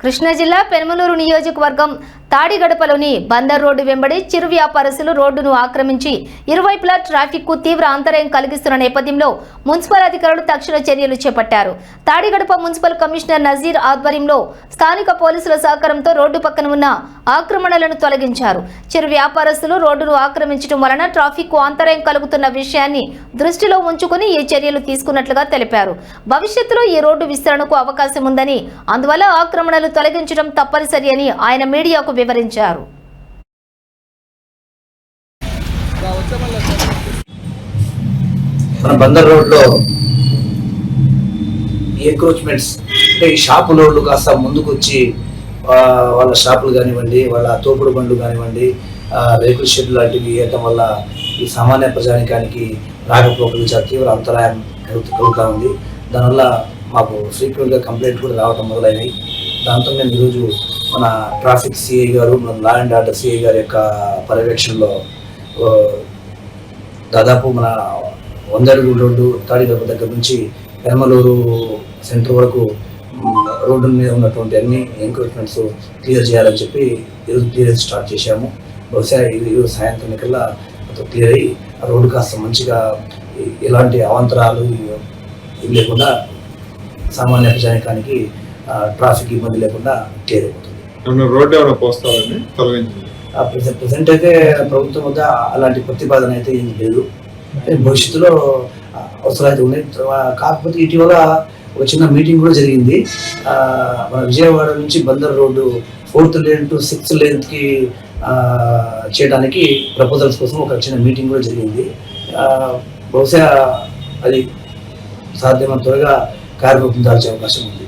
కృష్ణా జిల్లా పెనమలూరు నియోజకవర్గం తాడిగడపలోని బందర్ రోడ్డు వెంబడి చిరు వ్యాపారస్తులు రోడ్డును ఆక్రమించి ఇరువైపులా ట్రాఫిక్కు తీవ్ర అంతరాయం కలిగిస్తున్న నేపథ్యంలో మున్సిపల్ అధికారులు తక్షణ చర్యలు చేపట్టారు. తాడిగడప మున్సిపల్ కమిషనర్ నజీర్ ఆధ్వర్యంలో స్థానిక పోలీసుల సహకారంతో రోడ్డు పక్కన ఉన్న ఆక్రమణలను తొలగించారు. చిరు వ్యాపారస్తులు రోడ్డును ఆక్రమించడం వలన ట్రాఫిక్కు అంతరాయం కలుగుతున్న విషయాన్ని దృష్టిలో ఉంచుకుని ఈ చర్యలు తీసుకున్నట్లుగా తెలిపారు. భవిష్యత్తులో ఈ రోడ్డు విస్తరణకు అవకాశం ఉందని అందువల్ల ఆక్రమణలు తొలగించడం తప్పనిసరి అని ఆయన మీడియాకు వివరించారు. మన బందర్ రోడ్లో ఎంక్రోచ్మెంట్స్ అంటే ఈ షాపులోళ్ళు కాస్త ముందుకు వచ్చి వాళ్ళ షాపులు కానివ్వండి వాళ్ళ తోపుడు బండ్లు కానివ్వండి రేకుల షెడ్ లాంటివి వేయటం వల్ల ఈ సామాన్య ప్రజానికానికి రాకపోకలు చాలా తీవ్ర అంతరాయం కలుగుతూ కలుగుతూ ఉంది. దానివల్ల మాకు ఫ్రీక్వెంట్గా కంప్లైంట్ కూడా రావటం మొదలైనవి. దాంతో మేము ఈరోజు మన ట్రాఫిక్ సిఐ గారు మన లా అండ్ ఆర్డర్ సిఐ గారి యొక్క పర్యవేక్షణలో దాదాపు మన వందడుగు రోడ్డు తాడిగడప దగ్గర నుంచి పెరమలూరు సెంటర్ వరకు రోడ్డు మీద ఉన్నటువంటి అన్ని ఎంక్రోచ్మెంట్స్ క్లియర్ చేయాలని చెప్పి ఈరోజు క్లియరెన్స్ స్టార్ట్ చేశాము. బహుశా ఈరోజు సాయంత్రం కల్లా క్లియర్ అయ్యి ఆ రోడ్డు కాస్త మంచిగా ఎలాంటి అవాంతరాలు లేకుండా సామాన్య ప్రజానికానికి ట్రాఫిక్ ఇబ్బంది లేకుండా క్లియర్ అయిపోతుంది తొలగించింది ప్రెసెంట్ అయితే ప్రభుత్వం వద్ద అలాంటి ప్రతిపాదన అయితే ఏం లేదు. భవిష్యత్తులో అవసరాలు అయితే ఉన్నాయి కాకపోతే ఇటీవల ఒక చిన్న మీటింగ్ కూడా జరిగింది. మన విజయవాడ నుంచి Bandar road fourth lane to sixth లెన్త్కి చేయడానికి ప్రపోజల్స్ కోసం ఒక చిన్న మీటింగ్ కూడా జరిగింది. బహుశా అది సాధ్యమైన త్వరగా కార్యరూపం దాల్చే అవకాశం ఉంది.